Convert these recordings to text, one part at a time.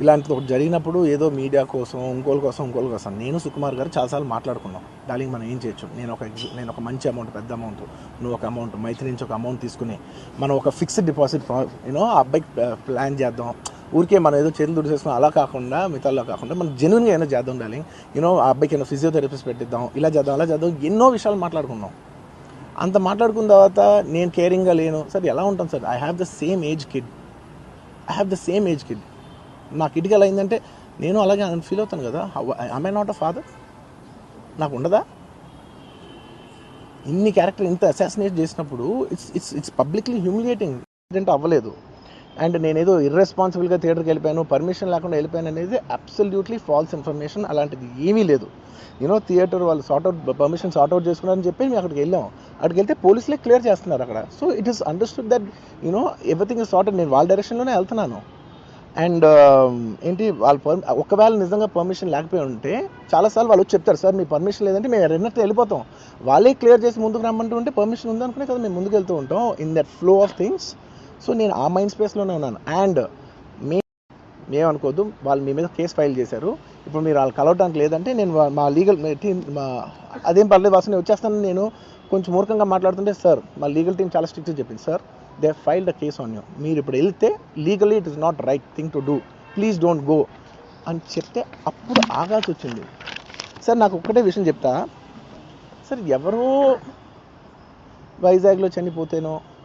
ఇలాంటిది ఒకటి జరిగినప్పుడు ఏదో మీడియా కోసం ఇంకోళ్ళ కోసం ఇంకోళ్ళ కోసం. నేను సుకుమార్ గారు చాలాసార్లు మాట్లాడుకున్నాం. దానికి మనం ఏం చేయొచ్చు? నేను ఒక నేను ఒక మంచి అమౌంట్ పెద్ద అమౌంట్ నువ్వు ఒక అమౌంట్ మైత్రి నుంచి ఒక అమౌంట్ తీసుకుని మనం ఒక ఫిక్స్డ్ డిపాజిట్ యూనో ఆ అబ్బాయికి ప్లాన్ చేద్దాం. ఊరికే మనం ఏదో చేతులు దుడిచేసుకుని అలా కాకుండా మిగతాలో కాకుండా మనం జెన్యున్గా ఏమైనా చేద్దాం డాలింగ్ యూనో ఆ అబ్బాయికి ఏమైనా ఫిజియోథెరపిస్ట్ పెట్టిద్దాం ఇలా చేద్దాం అలా చేద్దాం ఎన్నో విషయాలు మాట్లాడుకున్నాం. అంత మాట్లాడుకున్న తర్వాత నేను కేరింగ్గా లేను. సార్ ఎలా ఉంటాను sir? I have the same age kid I have the same age kid నాకు ఇటుక ఎలా అయిందంటే నేను అలాగే ఫీల్ అవుతాను కదా. ఐ నాట్ అ ఫాదర్ నాకు ఉండదా? ఇన్ని క్యారెక్టర్ ఇంత అసాసినేట్ చేసినప్పుడు it's it's it's publicly humiliating incident అవ్వలేదు. అండ్ నేనేదో ఇర్రెస్పాన్సిబుల్గా థియేటర్కి వెళ్ళిపోయాను పర్మిషన్ లేకుండా వెళ్ళిపోయాను అనేది అబ్సల్యూట్లీ ఫాల్స్ ఇన్ఫర్మేషన్ అలాంటిది ఏమీ లేదు. యూనో థియేటర్ వాళ్ళు sort out permission sort out చేసుకున్నారని చెప్పి మేము అక్కడికి వెళ్ళాం. అక్కడికి వెళ్తే పోలీసులే క్లియర్ చేస్తున్నారు అక్కడ. So it is understood that you know everything is sorted నేను వాళ్ళ డైరెక్షన్లోనే వెళ్తున్నాను. అండ్ ఏంటి వాళ్ళ పర్ ఒకవేళ నిజంగా పర్మిషన్ లేకపోయి ఉంటే చాలాసార్లు వాళ్ళు వచ్చి చెప్తారు సార్ మీ పర్మిషన్ లేదంటే మేము రెండట్టు వెళ్ళిపోతాం. వాళ్ళే క్లియర్ చేసి ముందుకు రమ్మంటూ ఉంటే పర్మిషన్ ఉందనుకునే కదా మేము ముందుకు వెళ్తూ ఉంటాం in that flow of things. So నేను ఆ మైండ్ స్పేస్లోనే ఉన్నాను. అండ్ మే మేమనుకోద్దు వాళ్ళు మీ మీద కేసు ఫైల్ చేశారు. ఇప్పుడు మీరు వాళ్ళు కలవడానికి లేదంటే నేను మా లీగల్ టీం మా అదేం పర్లేదు వాసన నేను వచ్చేస్తాను నేను కొంచెం మూర్ఖంగా మాట్లాడుతుంటే సార్ మా లీగల్ టీం చాలా స్ట్రిక్ట్ చెప్పింది sir. They file a case on you మీరు ఇప్పుడు వెళ్తే legally it is not right thing to do please don't go అని చెప్తే అప్పుడు ఆగాల్సి వచ్చింది. సార్ నాకు ఒక్కటే విషయం చెప్తా. సార్ ఎవరో వైజాగ్లో చనిపోతేనో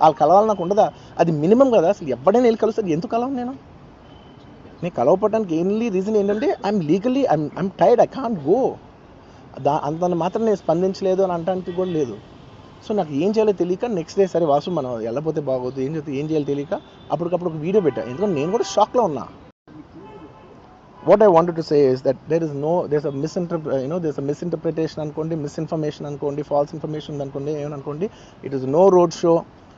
వాళ్ళు కలవాలి నాకు ఉండదా? అది మినిమం కదా అసలు ఎవడైనా వెళ్ళి కలుస్తారు. ఎందుకు కలవను నేను? నేను కలవపడడానికి ఎయిన్లీ రీజన్ ఏంటంటే I'm legally I'm I'm tired I can't go there అంతని మాత్రం నేను స్పందించలేదు అని అంటానికి కూడా లేదు. సో నాకు ఏం చేయాలో తెలియక నెక్స్ట్ డే సరే వాసు మనం వెళ్ళపోతే బాగోదు ఏం చేస్తే ఏం చేయాలో తెలియక అప్పటికప్పుడు ఒక వీడియో పెట్టా. ఎందుకంటే నేను కూడా షాక్లో ఉన్నా. What I wanted to say is that there is no there's a మిస్ఇంటర్ప్ర you know there's a misinterpretation అనుకోండి మిస్ఇన్ఫర్మేషన్ అనుకోండి ఫాల్స్ ఇన్ఫర్మేషన్ ఉంది అనుకోండి ఏమని అనుకోండి it is no road show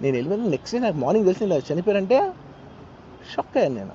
నేను వెళ్ళిపోయిన నెక్స్ట్ డే నాకు మార్నింగ్ తెలిసి ఇలా చనిపోయారంటే షాక్ అయ్యాను నేను.